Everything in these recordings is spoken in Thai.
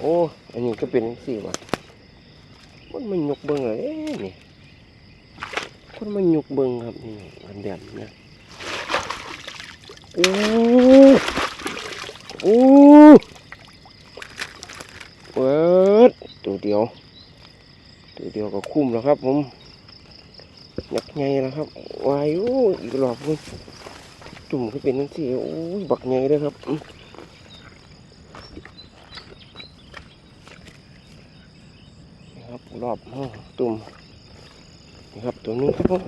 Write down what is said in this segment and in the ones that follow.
โอ้ อันนี้ก็เป็นสี่ว่ะมันมันยกเบิ้งเลยนี่คนมันยกเบิ้งครับนี่อันเดียนนะโอ้โอ้เปิดตัวเดียว ตัวเดียวก็คุ้มแล้วครับผมยักไงแล้วครับวายุอีกรอบนึงจุ่มก็เป็นนั่นสิโอ้ยบักไงเลยครับอื้อนี่ครับรอบห้อง ตุ่มนี่ครับตัวนึงครับผม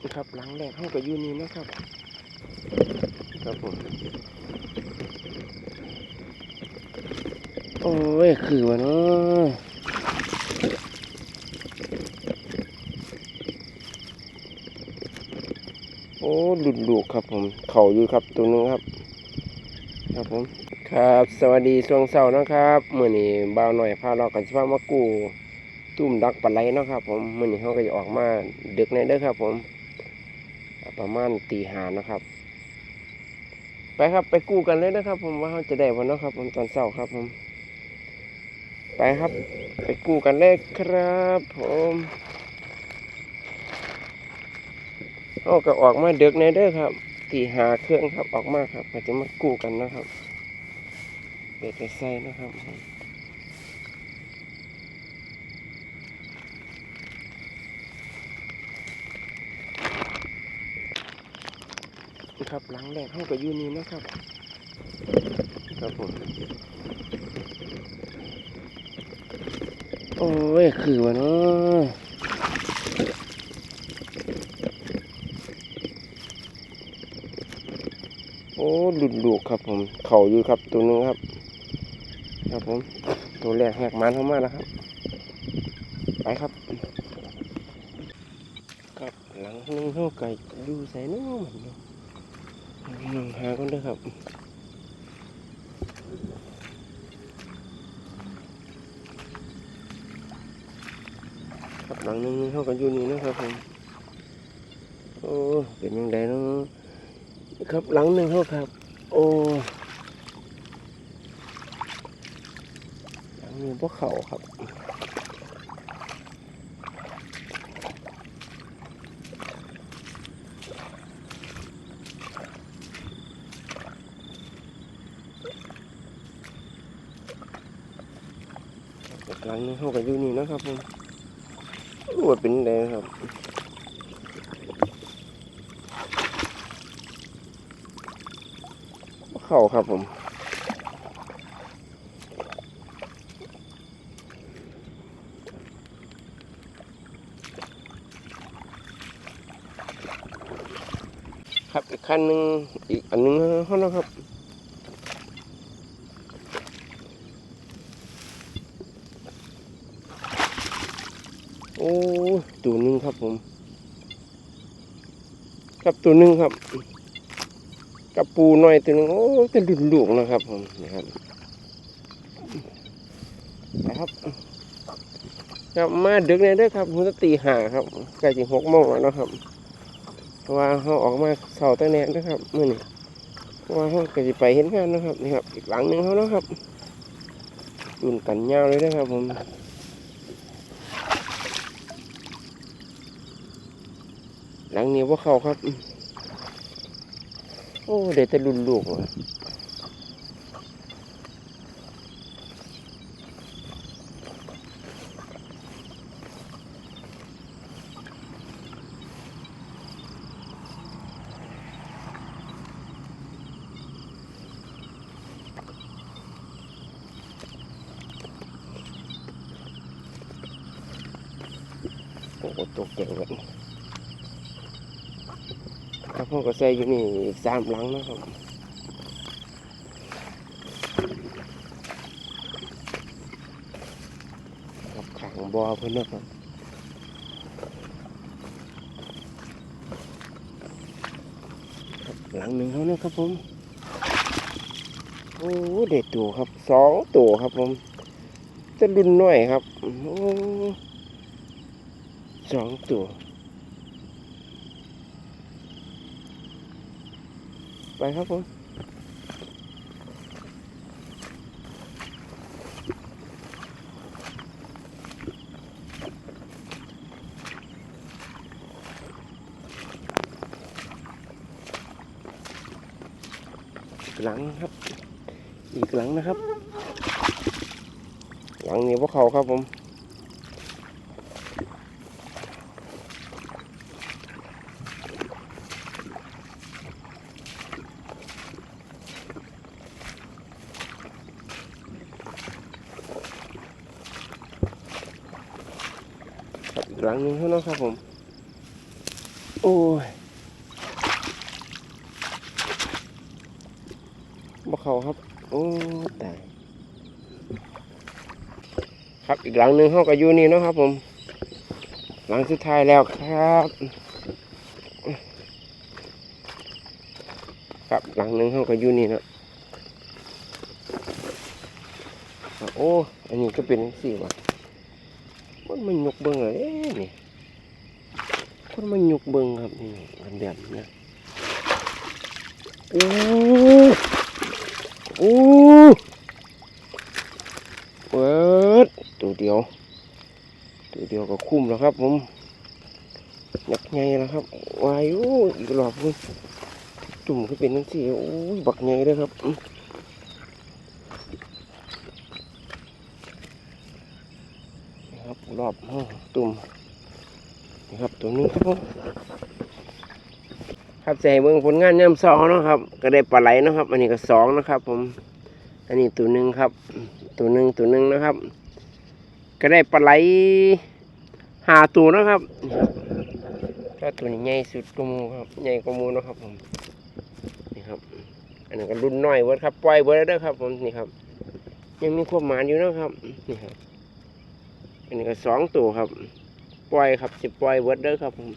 นี่ครับหลังแรกห้องกับยูนีนะครับ ครับผมโอ้ยคือวะเนาะโอ้หลุดลูกครับผม เข่าอยู่ครับตัวนึงครับ ครับผม ครับ สวัสดีช่วงเช้านะครับมื่อนี้บ่าวหน่อยพาเรากันสิพามากู้ตุ้มดักปลาไหลเนาะครับ ผมมื่อนี้เขาก็จะออกมาดึกในเด้อครับ ผม ประมาณตีหานะครับ ไปครับไปกู้กันเลยนะครับ ผมว่าเขาจะได้วันนะครับ ผมตอนเช้าครับ ผม ไปครับ ไปกู้กันเลยครับ ผมเอาก็ออกมาเดึกในเด้อครับตีหาเครื่องครับออกมาครับก็จะมากู้กันนะครับ เบ็ดไปใส่นะครับครับหลังแรกเข้ากับยูนี่นะครับครับผมโอ้ยคือวะเนาะโอ้หลุดลูกครับผม เข่าอยู่ครับตัวนึงครับ ครับผมตัวแรกแหกมันเข้ามาแล้วครับ ไปครับครับหลังนึงเข้าไก่อยู่ใส่น้องมันเนาะลองหากันด้วยครับครับหลังนึงเข้ากันอยู่นี่นะครับผมโอ้เป็นยังไงเนาะครับหลังหนึ่งเขาครับ โอ้หลังหนึ่ง พวกเขาครับกหลังนึงเขากับอยู่นี่นะครับผมรู้ว่าเป็นยังไงครับเข้าครับผม ครับอีกคันหนึ่งอีกอันหนึงเขานะครับโอ้ตัวหนึ่งครับผมครับตัวหนึ่งครับ กับปูหน่อยตัวหนึ่งโอ้จะดุนลูกนะครับผมนะครับนะครับครับมาดึกเนี่ยด้วยครับผมจะตีหาครับใกล้จะหกโมงแล้วนะครับ ราะว่าเขาออกมาเสาตั้แนนนะครับมื่อนี้เพราะว่าเขาก็จะไปเห็นงานนะครับนี่ครับ อีกหลังหนึ่งเขานะครับดุนกันยาวเลยนะครับผมหลังนี้ว่าเขาครับ โอ้เดี๋ยวจะรุนลูกว่ะ โอ้ตกใจกันครับพ่อก็ใส่อยู่นี่อีกสามหลังนะครับกับขังบอเพื่อนนะครับหลังหนึ่งเขานะครับผม โอ้เด็ดตัวครับสองตัวครับผม จะรุนหน่อยครับ โอ้ สองตัว ไปครับผมหลังครับ อีกหลังนะครับ หลังนี้พวกเขาครับผม หลังหนึงเท่านั้นครับผม โอ้ยบ่เขาครับ โอ้ตายครับอีกหลังหนึ่งเขาก็อยู่นี่เนาะครับ ผม หลังสุดท้ายแล้วครับ ครับหลังหนึ่งเขาก็อยู่นี่เนาะโอ้ อันนี้ก็เป็นสี่ว่ะ คนมันยกเบิ้งเลยนี่คนมันยกเบิ้งครับนี่กันแบบนี้นะโอ้โอ้เปิดตัวเดียว ตัวเดียวก็คุ้มแล้วครับผมยักษ์ใหญ่แล้วครับวายโอ้อีกรอบนึงจุ่มก็เป็นทั้งสี่โอ้ยบักใหญ่เลยครับอื้อนี่ค รอบตุ่มนี่ครับตัวนี้ครับผมครับใส่เบิ้งผลงานย่ำสองเนาะครับ ก็ได้ปลาไหลนะครับ อันนี้ก็สองนะครับ ผม อันนี้ตัวหนึ่งครับ ตัวหนึ่งตัวหนึ่งนะครับ ก็ได้ปลาไหลหาตัวนะครับก็ตัวนี้ใหญ่สุดกมูครับใหญ่กมูนะครับผมนี่ครับ อันนี้ก็รุ่นน้อยเวิร์ดครับปล่อยเวิร์ดแล้วเด้อครับ ผมนี่ครับ ยังมีความหมานอยู่นะครับนี่ครับ อันนี้ก็สองตัวครับ ปล่อยครับจะปล่อยเวิร์ดเด้อครับผม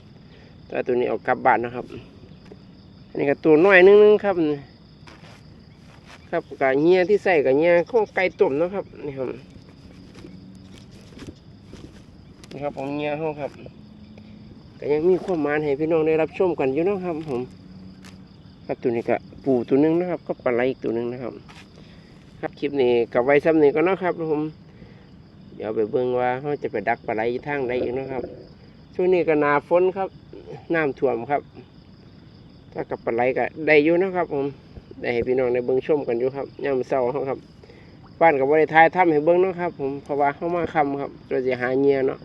แต่ตัวนี้เอากลับบ้านนะครับ อันนี้ก็ตัวน้อยนึงนึงครับ ครับกะเงี้ยที่ใส่กะเงี้ยข้องไก่ต้มนะครับนี่ครับนี่ครับผมเงี้ยห้องครับก็ยังมีความมานให้พี่น้องได้รับชมกันอยู่นะครับผมครับตัวนี้ก็ปูตัวนึงนะครับ ก็ปลาไหลอีกตัวนึงนะครับ ครับคลิปนี้กับไว้ซ้ำนี้ก็นะครับผม เดี๋ยวไปเบิ่งว่าเขาจะไปดักปลาไหลยู่ทางใดอีกนะครับ ช่วงนี้ก็นาฝนครับ น้ำท่วมครับ ถ้ากับปลาไหลก็ได้อยู่นะครับ ผม ได้ให้พี่น้องในเบิ้งชมกันอยู่ครับย่ามเศร้าครับบ้านกับบริทายทำให้เบิ้งนะครับ ผมเพราะว่าเข้ามาคำครับเราจะหาเงียเนาะ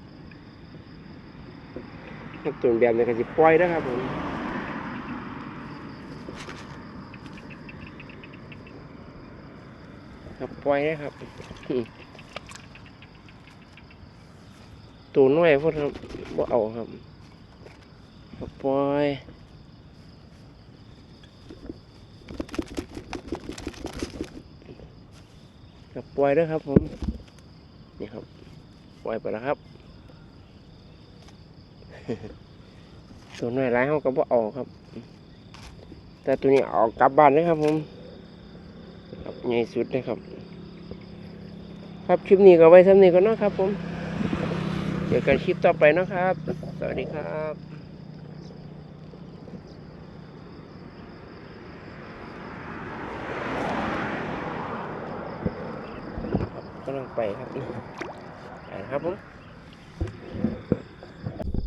ครับตุ่นแบบนี้ก็จะปล่อยนะครับผมครับปล่อยนะครับ ตัวน้อยพวกครับบ่เอาครับครับปล่อยครับปล่อยแล้วครับผม นี่ครับ ปล่อยไปแล้วครับ ตัวน้อยร้ายเขาก็บ่เออกครับ แต่ตัวนี้เออกกลับบ้านเลยครับผมครับใหญ่สุดเลยครับ ครับคลิปนี้ก็ไว้ซ้ำนี้ก็นาะครับผม อกันคลิปต่อไปนะครับ สวัสดีครับกำลังไปครับไปนครับผม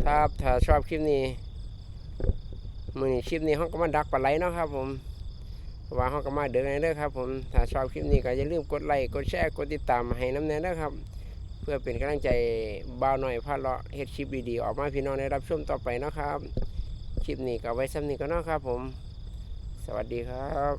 ครับถ้าชอบคลิปนี้ มือนี้คลิปนี้ห้องก็มาดักปลาไหลเนาะครับ ผมเพราะว่าห้องก็มาเดินในเด้อครับ ผมถ้าชอบคลิปนี้ก็อย่าลืมกดไลค์กดแชร์กดติดตามให้น้ำแน่เด้อครับ เพื่อเป็นกำลังใจบ่าวหน่อยพาเลาะเฮ็ดคลิปดีๆออกมาพี่น้องได้รับชมต่อไปนะครับ คลิปนี้ก็ไว้ซ้ำนี้ก็นะครับผม สวัสดีครับ